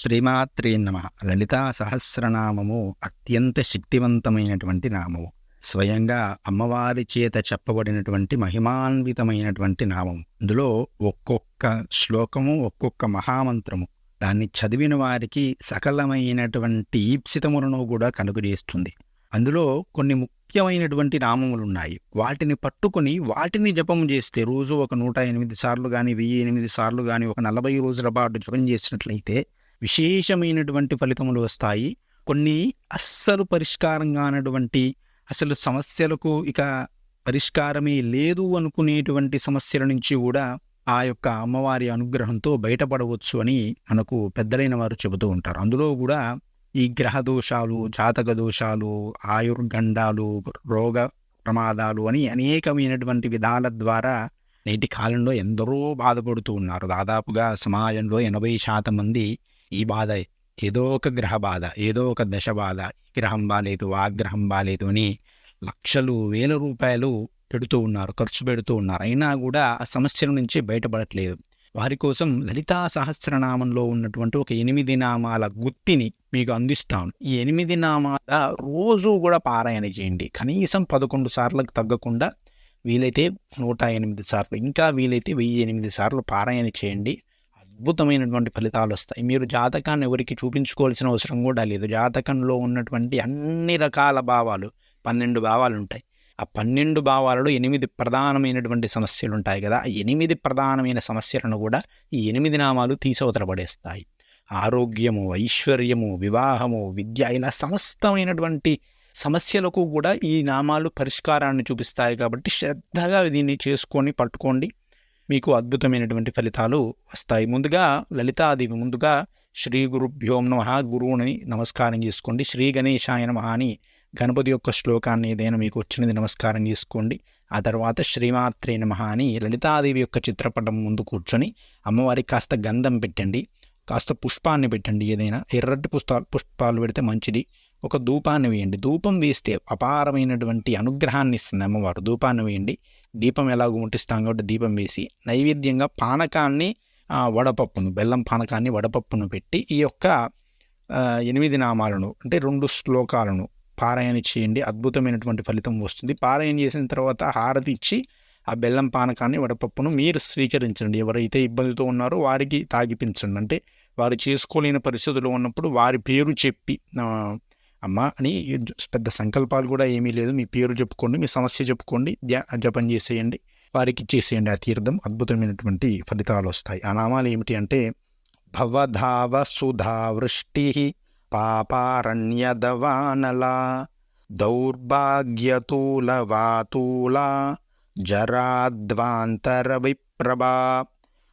శ్రీమాత్రే నమ. లలితా సహస్రనామము అత్యంత శక్తివంతమైనటువంటి నామము. స్వయంగా అమ్మవారి చేత చెప్పబడినటువంటి మహిమాన్వితమైనటువంటి నామము. ఇందులో ఒక్కొక్క శ్లోకము ఒక్కొక్క మహామంత్రము. దాన్ని చదివిన వారికి సకలమైనటువంటి ఈప్సితములను కూడా కలుగజేస్తుంది అందులో కొన్ని ముఖ్యమైనటువంటి నామములు ఉన్నాయి వాటిని పట్టుకొని వాటిని జపం చేస్తే రోజు ఒక నూట ఎనిమిది సార్లు కానీ వెయ్యి ఎనిమిది సార్లు కానీ ఒక నలభై రోజుల పాటు జపం చేసినట్లయితే విశేషమైనటువంటి ఫలితములు వస్తాయి. కొన్ని అస్సలు పరిష్కారం కానటువంటి అసలు సమస్యలకు ఇక పరిష్కారమే లేదు అనుకునేటువంటి సమస్యల నుంచి కూడా ఆ యొక్క అమ్మవారి అనుగ్రహంతో బయటపడవచ్చు అని మనకు పెద్దలైన వారు చెబుతూ ఉంటారు. అందులో కూడా ఈ గ్రహ దోషాలు జాతక దోషాలు ఆయుర్గండాలు రోగ ప్రమాదాలు అని అనేకమైనటువంటి విధాల ద్వారా నేటి కాలంలో ఎందరో బాధపడుతూ ఉన్నారు. దాదాపుగా సమాజంలో ఎనభై శాతం మంది ఈ బాధ ఏదో ఒక గ్రహ బాధ ఏదో ఒక దశ బాధ ఈ గ్రహం బాలేదు ఆ గ్రహం బాలేదు అని లక్షలు వేల రూపాయలు పెడుతూ ఉన్నారు ఖర్చు పెడుతూ ఉన్నారు. అయినా కూడా ఆ సమస్యల నుంచి బయటపడట్లేదు. వారి కోసం లలితా సహస్రనామంలో ఉన్నటువంటి ఒక ఎనిమిది నామాల గుత్తిని మీకు అందిస్తాను. ఈ ఎనిమిది నామాల రోజు కూడా పారాయణ చేయండి. కనీసం పదకొండు సార్లకు తగ్గకుండా వీలైతే నూట ఎనిమిది సార్లు ఇంకా వీలైతే వెయ్యి ఎనిమిది సార్లు పారాయణ చేయండి. అద్భుతమైనటువంటి ఫలితాలు వస్తాయి. మీరు జాతకాన్ని ఎవరికి చూపించుకోవాల్సిన అవసరం కూడా లేదు. జాతకంలో ఉన్నటువంటి అన్ని రకాల భావాలు పన్నెండు భావాలు ఉంటాయి. ఆ పన్నెండు భావాలలో ఎనిమిది ప్రధానమైనటువంటి సమస్యలు ఉంటాయి కదా. ఆ ఎనిమిది ప్రధానమైన సమస్యలను కూడా ఈ ఎనిమిది నామాలు తీసవతరపడేస్తాయి. ఆరోగ్యము ఐశ్వర్యము వివాహము విద్య ఇలా సమస్తమైనటువంటి సమస్యలకు కూడా ఈ నామాలు పరిష్కారాన్ని చూపిస్తాయి కాబట్టి శ్రద్ధగా దీన్ని చేసుకొని పట్టుకోండి. మీకు అద్భుతమైనటువంటి ఫలితాలు వస్తాయి. ముందుగా లలితాదేవి ముందుగా శ్రీ గురుభ్యోం నమ గురువుని నమస్కారం చేసుకోండి. శ్రీ గణేశాయ నమ అని గణపతి యొక్క శ్లోకాన్ని ఏదైనా మీకు వచ్చినది నమస్కారం చేసుకోండి. ఆ తర్వాత శ్రీమాత్రే నమ అని లలితాదేవి యొక్క చిత్రపటం ముందు కూర్చొని అమ్మవారికి కాస్త గంధం పెట్టండి. కాస్త పుష్పాన్ని పెట్టండి ఏదైనా. ఎర్రటి పుష్పాలు పుష్పాలు పెడితే మంచిది. ఒక ధూపాన్ని వేయండి. ధూపం వేస్తే అపారమైనటువంటి అనుగ్రహాన్ని ఇస్తుంది అమ్మవారు. ధూపాన్ని వేయండి. దీపం ఎలాగో ముట్టిస్తాం కాబట్టి దీపం వేసి నైవేద్యంగా పానకాన్ని వడపప్పును బెల్లం పానకాన్ని వడపప్పును పెట్టి ఈ యొక్క ఎనిమిది నామాలను అంటే రెండు శ్లోకాలను పారాయణ చేయండి. అద్భుతమైనటువంటి ఫలితం వస్తుంది. పారాయణ చేసిన తర్వాత హారతి ఇచ్చి ఆ బెల్లం పానకాన్ని వడపప్పును మీరు స్వీకరించండి. ఎవరైతే ఇబ్బందితో ఉన్నారో వారికి తాగిపించండి. అంటే వారు చేసుకోలేని పరిస్థితుల్లో ఉన్నప్పుడు వారి పేరు చెప్పి అమ్మ అని పెద్ద సంకల్పాలు కూడా ఏమీ లేదు. మీ పేరు చెప్పుకోండి మీ సమస్య చెప్పుకోండి ధ్యా జపం చేసేయండి వారికి ఇచ్చేసేయండి ఆ తీర్థం అద్భుతమైనటువంటి ఫలితాలు వస్తాయి. ఆ నామాలు ఏమిటి అంటే భవధావ సుధా వృష్టి పాపారణ్యదవానల దౌర్భాగ్యతూల వాతూల జరాద్వాంతర విప్రభా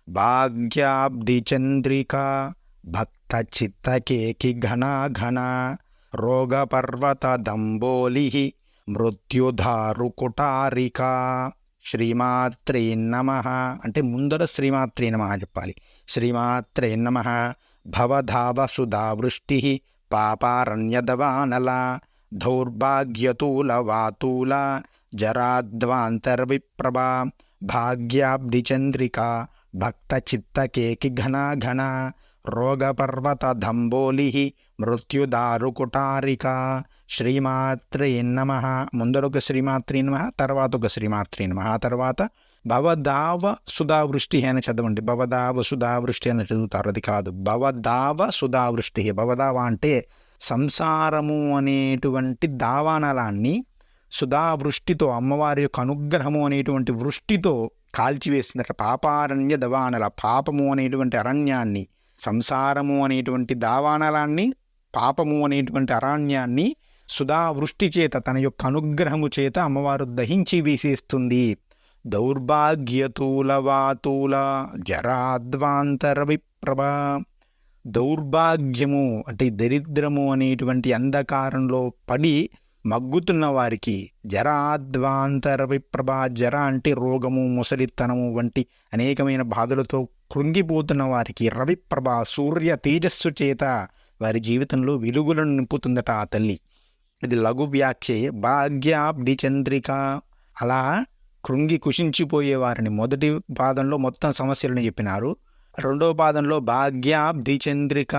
భాగ్యాబ్ది చంద్రిక భక్త చిత్తకేకి ఘనా ఘనా రోగపర్వతదంబోలి మృత్యుధారుకుటారిక శ్రీమాత్రే నమ అంటే ముందర శ్రీమాత్రే నమ చెప్పాలి. శ్రీమాత్రే నమ. భవధావసుధావృష్టి పాపారణ్యదవానల దౌర్భాగ్యతూల వాతూల జరాద్వాంతర్విప్రభా భాగ్యాబ్ది భక్తచిత్తకేకి భక్త ఘనా ఘన రోగపర్వత మృత్యుదారుకుటారిక. మృత్యుదారు శ్రీమాత్రే నమ. ముందరొక శ్రీమాత్రి నమ తర్వాత ఒక శ్రీమాత్రి నమ. ఆ తర్వాత భవదావ సుధావృష్టి అని చదవండి. భవదావ సుధావృష్టి అని చదువుతారు. అది కాదు. భవదావ సుధావృష్టి భవదావ అంటే సంసారము అనేటువంటి దావానలాన్ని సుధావృష్టితో అమ్మవారి యొక్క అనుగ్రహము అనేటువంటి వృష్టితో కాల్చివేసిందట. పాపారణ్య దవానల పాపము అనేటువంటి అరణ్యాన్ని సంసారము అనేటువంటి దావానలాన్ని పాపము అనేటువంటి అరణ్యాన్ని సుధావృష్టి చేత తన యొక్క అనుగ్రహము చేత అమ్మవారు దహించి వేసేస్తుంది. దౌర్భాగ్యతూల వాతూల జరాద్వాంతర విప్రభ. దౌర్భాగ్యము అంటే దరిద్రము అనేటువంటి అంధకారంలో పడి మగ్గుతున్న వారికి జరాద్వాంతర విప్రభ జర అంటే రోగము ముసలితనము వంటి అనేకమైన బాధలతో కృంగిపోతున్న వారికి రవిప్రభ సూర్య తేజస్సు చేత వారి జీవితంలో వెలుగులను నింపుతుందట ఆ తల్లి. ఇది లఘు వ్యాఖ్యే. భాగ్యాబ్ది చంద్రిక. అలా కృంగి కుషించిపోయే వారిని మొదటి పాదంలో మొత్తం సమస్యలను చెప్పినారు. రెండవ పాదంలో భాగ్యాబ్ది చంద్రిక.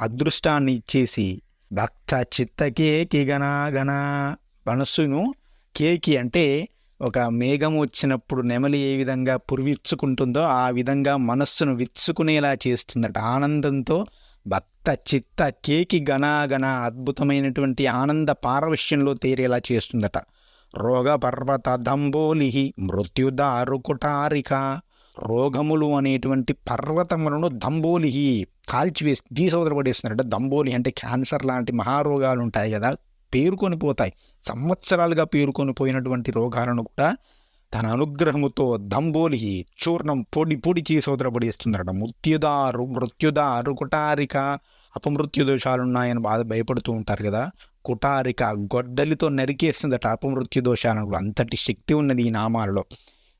అదృష్టాన్ని ఇచ్చేసి భక్త చిత్త కేకి గణ మనస్సును కేకి అంటే ఒక మేఘం వచ్చినప్పుడు నెమలి ఏ విధంగా పురివిచ్చుకుంటుందో ఆ విధంగా మనస్సును విచ్చుకునేలా చేస్తుందట. ఆనందంతో భక్త చిత్త కేకి గణాగణ అద్భుతమైనటువంటి ఆనంద పారవశ్యంలో తేరేలా చేస్తుందట. రోగ పర్వత దంబోలిహి మృత్యుదారు కుటారిక రోగములు అనేటువంటి పర్వతములను దంబోలిహి కాల్చివేసి గీసోదరపడేస్తున్నారట దంబోలి అంటే క్యాన్సర్ లాంటి మహారోగాలు ఉంటాయి కదా. పేరుకొని పోతాయి సంవత్సరాలుగా పేరుకొని పోయినటువంటి రోగాలను కూడా తన అనుగ్రహముతో దంబోలికి చూర్ణం పొడి పొడి చేసి అవతరపడేస్తున్నారట మృత్యుదారు మృత్యుదారు కుటారిక అపమృత్యు దోషాలు ఉన్నాయని బాధ భయపడుతూ ఉంటారు కదా. కుటారిక గొడ్డలితో నరికేస్తుందట అపమృత్యు దోషాలను కూడా. అంతటి శక్తి ఉన్నది ఈ నామాలలో.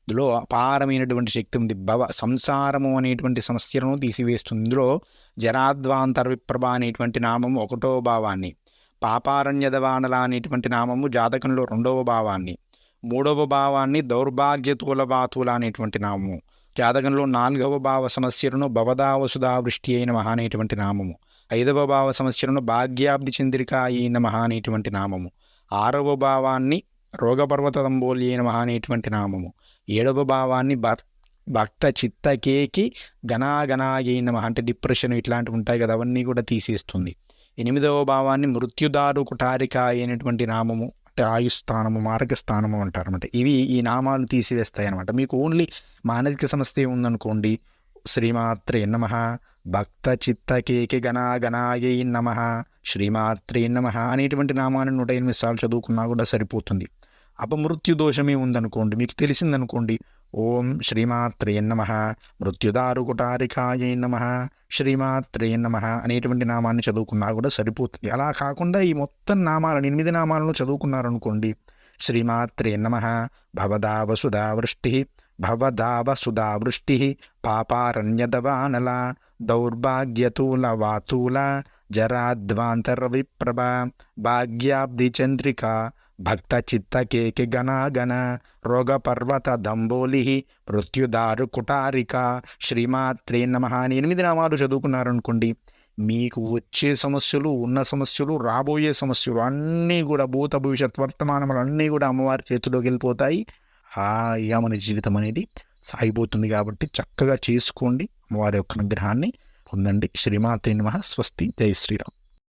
ఇందులో అపారమైనటువంటి శక్తి ఉంది. భవ సంసారము అనేటువంటి సమస్యలను తీసివేస్తుంది. ఇందులో జరాద్వాంతర విప్రభ అనేటువంటి నామము ఒకటో భావాన్ని. పాపారణ్యదవానల అనేటువంటి నామము జాతకంలో రెండవ భావాన్ని మూడవ భావాన్ని దౌర్భాగ్యతూల బాతుల అనేటువంటి నామము జాతకంలో నాలుగవ భావ సమస్యలను భవదావసుధావృష్టి అయిన మహా అనేటువంటి నామము ఐదవ భావ సమస్యలను భాగ్యాబ్ది చంద్రిక అయిన మహా అనేటువంటి నామము ఆరవ భావాన్ని రోగపర్వత దంబోలి అయిన మహా అనేటువంటి నామము ఏడవ భావాన్ని భక్ భక్త చిత్తకేకి గనాగనాగైన మహా అంటే డిప్రెషన్ ఇట్లాంటివి ఉంటాయి కదా అవన్నీ కూడా తీసేస్తుంది. ఎనిమిదవ భావాన్ని మృత్యుదారు కుటారిక అయినటువంటి నామము అంటే ఆయుస్థానము మార్గస్థానము అంటారు అనమాట ఇవి ఈ నామాలు తీసివేస్తాయి అనమాట మీకు ఓన్లీ మానసిక సమస్య ఉందనుకోండి శ్రీమాత్రే నమ భక్త చిత్తకేకి గణా గణాయై నమ శ్రీమాత్రే నమ అనేటువంటి నామాన్ని నూట ఎనిమిది సార్లు చదువుకున్నా కూడా సరిపోతుంది. అపమృత్యు దోషమే ఉందనుకోండి మీకు తెలిసిందనుకోండి ఓం శ్రీమాత్రే నమ మృత్యుదారుకుటారికాయ నమ శ్రీమాత్రే నమ అనేటువంటి నామాన్ని చదువుకున్నా కూడా సరిపోతుంది. అలా కాకుండా ఈ మొత్తం నామాలను ఎనిమిది నామాలను చదువుకున్నారనుకోండి శ్రీమాత్రే నమ భవదావసుధా వృష్టి భవదావసుధా వృష్టి పాపారణ్యదవానల దౌర్భాగ్యతూల వాతూల జరాధ్వాంతర విప్రభ భాగ్యాబ్ది చంద్రిక భక్త చిత్తకేకి గణాగణ రోగపర్వత దంబోలి మృత్యుదారు కుటారిక శ్రీమాత్రే నమ అని ఎనిమిది నామాలు చదువుకున్నారనుకోండి మీకు వచ్చే సమస్యలు ఉన్న సమస్యలు రాబోయే సమస్యలు అన్నీ కూడా భూత భవిష్యత్ వర్తమానములు అన్నీ కూడా అమ్మవారి చేతిలోకి వెళ్ళిపోతాయి. హాయిగా మన జీవితం అనేది సాగిపోతుంది కాబట్టి చక్కగా చేసుకోండి. అమ్మవారి యొక్క అనుగ్రహాన్ని పొందండి. శ్రీమాత్రి నమ. స్వస్తి. జై శ్రీరామ్.